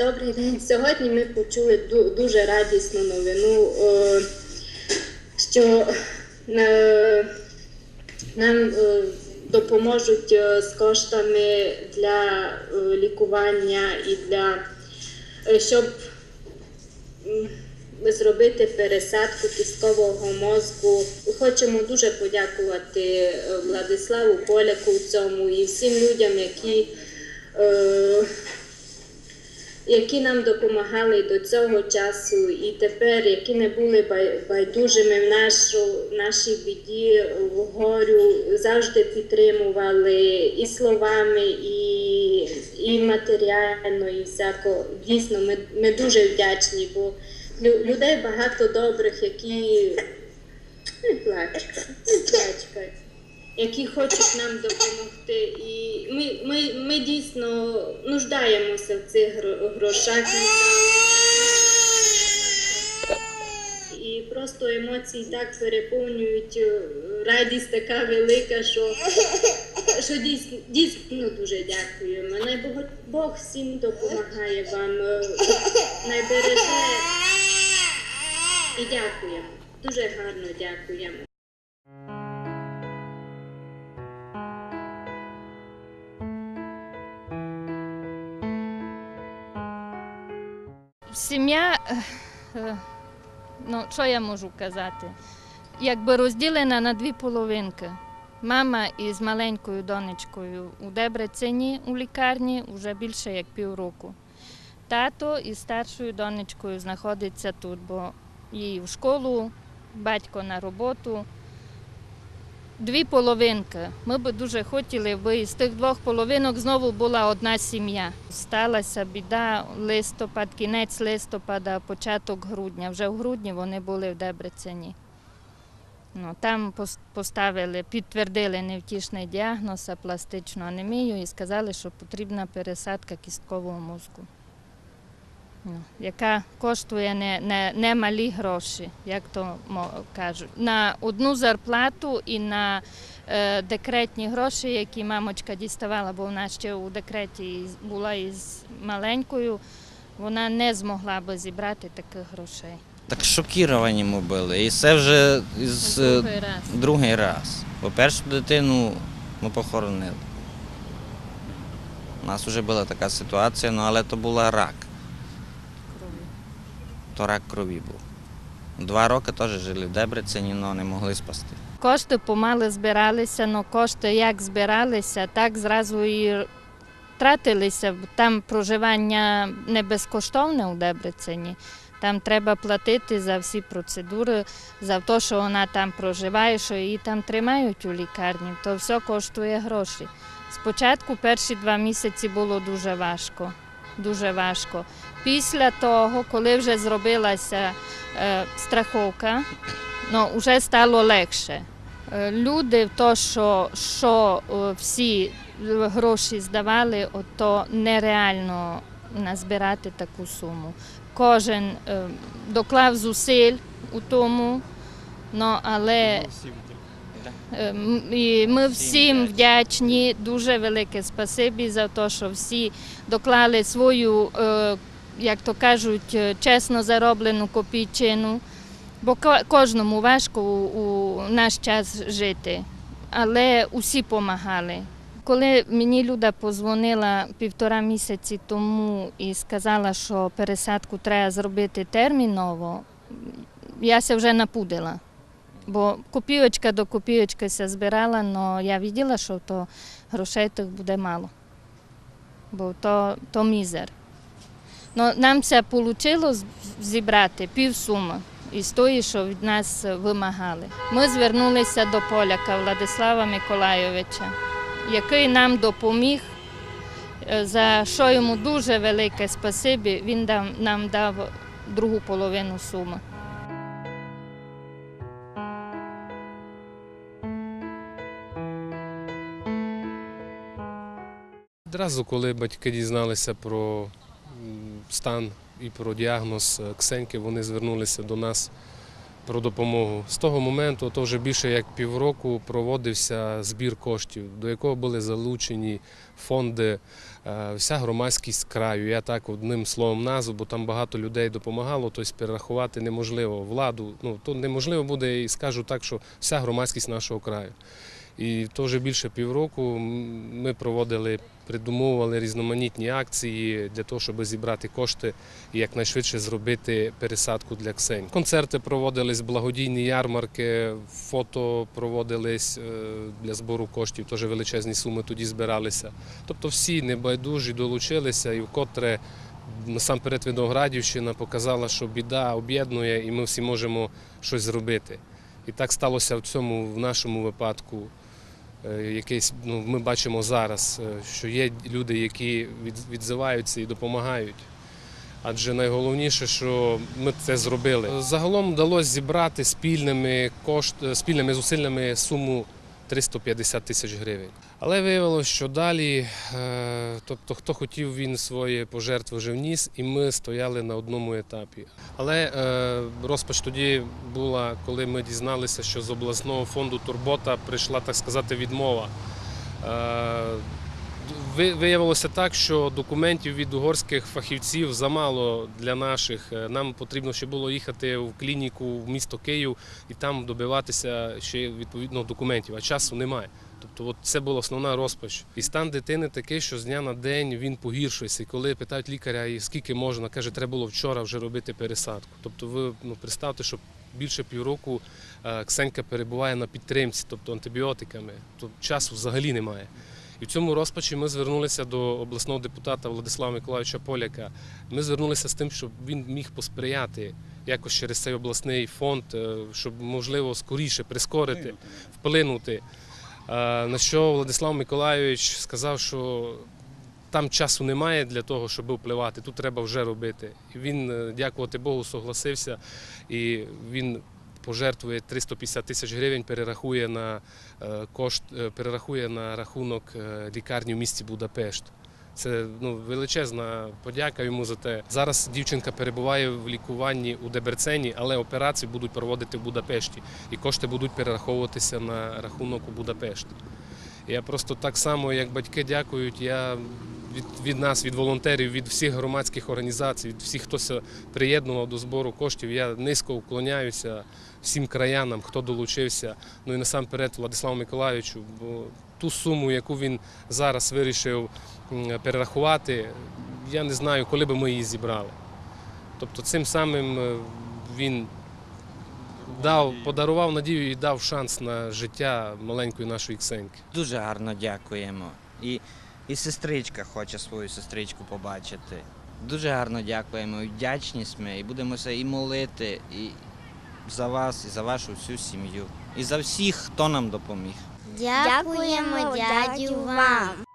Добрий день. Сьогодні ми почули дуже радісну новину, що е, нам е, допоможуть е, з коштами для лікування і для щоб зробити пересадку кісткового мозку. Хочемо дуже подякувати Владиславу Поляку в цьому і всім людям, які. Які нам допомагали до цього часу, і тепер, які не були байдужими в нашу, нашій біді, в горю, завжди підтримували і словами, і, і матеріально, і всяко. Дійсно, ми, ми дуже вдячні, бо людей багато добрих, які не плач, не плачкай які хочуть нам допомогти. І ми, ми, ми дійсно нуждаємося в цих грошах. І просто емоції так переповнюють, е, радість така велика, що, що дійсно, дійсно дуже дякуємо. Най Бог, всім допомагає вам, е, най береже і дякуємо. Дуже гарно дякуємо. Сім'я, е, е, ну що я можу казати? Якби розділена на дві половинки. Мама із маленькою донечкою у Дебрецені у лікарні вже більше як півроку. Тато із старшою донечкою знаходиться тут, бо їй в школу, батько на роботу. Дві половинки. Ми б дуже хотіли, аби із тих двох половинок знову була одна сім'я. Сталася біда листопад, кінець листопада, початок грудня. Вже в грудні вони були в Дебрецені. Ну, там поставили, підтвердили невтішний діагноз, пластичну анемію і сказали, що потрібна пересадка кісткового мозку. Ну, яка коштує не, не, не малі гроші, як то кажуть. На одну зарплату і на е, декретні гроші, які мамочка діставала, бо вона ще у декреті була із маленькою, вона не змогла би зібрати таких грошей. Так шокіровані ми були. І це вже із е, Другий раз. другий раз. Бо першу дитину ми похоронили. У нас вже була така ситуація, ну, але то була рак. То рак крові був. Два роки теж жили в Дебрецені, але не могли спасти. Кошти помали збиралися, але кошти як збиралися, так зразу і тратилися. Там проживання не безкоштовне у Дебрецені. Там треба платити за всі процедури, за те, що вона там проживає, що її там тримають у лікарні. То все коштує гроші. Спочатку перші два місяці було дуже важко. Дуже важко. Після того, коли вже зробилася е, страховка, ну, вже стало легше. Е, Люди, то, що, що е, всі гроші здавали, то нереально назбирати таку суму. Кожен доклав зусиль у тому, ну, але і ми всім вдячні, дуже велике спасибі за те, що всі доклали свою, як то кажуть, е, чесно зароблену копійчину. Бо кожному важко у, наш час жити, але усі допомагали. Коли мені Люда позвонила півтора місяці тому і сказала, що пересадку треба зробити терміново, я ся вже напудила. Бо копійочка до копійочки ся збирала, але я бачила, що то грошей тих буде мало. Бо то, то мізер. Ну, нам це вийшло зібрати півсуми із тої, що від нас вимагали. Ми звернулися до поляка Владислава Миколайовича, який нам допоміг, е, за що йому дуже велике спасибі. Він нам дав другу половину суми. Одразу, коли батьки дізналися про стан і про діагноз е, Ксеньки, вони звернулися до нас про допомогу. З того моменту, то вже більше як півроку, проводився збір коштів, до якого були залучені фонди, е, вся громадськість краю. Я так одним словом назву, бо там багато людей допомагало, тобто перерахувати неможливо владу. Ну то неможливо буде, і скажу так, що вся громадськість нашого краю. І то вже більше півроку ми проводили, придумовували різноманітні акції для того, щоб зібрати кошти і якнайшвидше зробити пересадку для Ксень. Концерти проводились, благодійні ярмарки, фото проводились е, для збору коштів, теж величезні суми тоді збиралися. Тобто всі небайдужі долучилися і вкотре. Насамперед Виноградівщина показала, що біда об'єднує і ми всі можемо щось зробити. І так сталося в цьому в нашому випадку. Е, Якийсь, ну, ми бачимо зараз, е, що є люди, які відзиваються і допомагають. Адже найголовніше, що ми це зробили. Загалом вдалося зібрати спільними кошт, спільними зусиллями суму 350 тисяч гривень. Але виявилося, що далі, е, тобто хто хотів, він свої пожертви вже вніс, і ми стояли на одному етапі. Але е, розпач тоді була, коли ми дізналися, що з обласного фонду Турбота прийшла, так сказати, відмова. Ви- Виявилося так, що документів від угорських фахівців замало для наших. Е, Нам потрібно ще було їхати в клініку в місто Київ і там добиватися ще відповідно документів, а часу немає. Тобто, от це була основна розпач. І стан дитини такий, що з дня на день він погіршується. І коли питають лікаря, скільки можна, каже, треба було вчора вже робити пересадку. Тобто, ви ну, представте, що більше півроку е, Ксенька перебуває на підтримці, тобто антибіотиками, то часу взагалі немає. І в цьому розпачі ми звернулися до обласного депутата Владислава Миколаївича Поляка. Ми звернулися з тим, щоб він міг посприяти якось через цей обласний фонд, е, щоб можливо скоріше прискорити, вплинути. Е, На що Владислав Миколайович сказав, що там часу немає для того, щоб впливати, тут треба вже робити. Він, е, дякувати Богу, согласився і він пожертвує 350 тисяч гривень, перерахує на е, кошт, е, перерахує на рахунок е, лікарні в місті Будапешт. Це ну, величезна подяка йому за те. Зараз дівчинка перебуває в лікуванні у Деберцені, але операції будуть проводити в Будапешті, і кошти будуть перераховуватися на рахунок у Будапешт. Я просто так само, як батьки дякують, я від, від нас, від волонтерів, від всіх громадських організацій, від всіх, хто приєднував до збору коштів, я низько вклоняюся всім краянам, хто долучився. Ну і насамперед Владиславу Миколайовичу, бо ту суму, яку він зараз вирішив перерахувати, я не знаю, коли би ми її зібрали. Тобто цим самим е, він дав, подарував надію і дав шанс на життя маленької нашої Ксеньки. Дуже гарно дякуємо. І, і сестричка хоче свою сестричку побачити. Дуже гарно дякуємо, і ми, і будемося і молити, і за вас, і за вашу всю сім'ю, і за всіх, хто нам допоміг. Дякуємо дядю вам.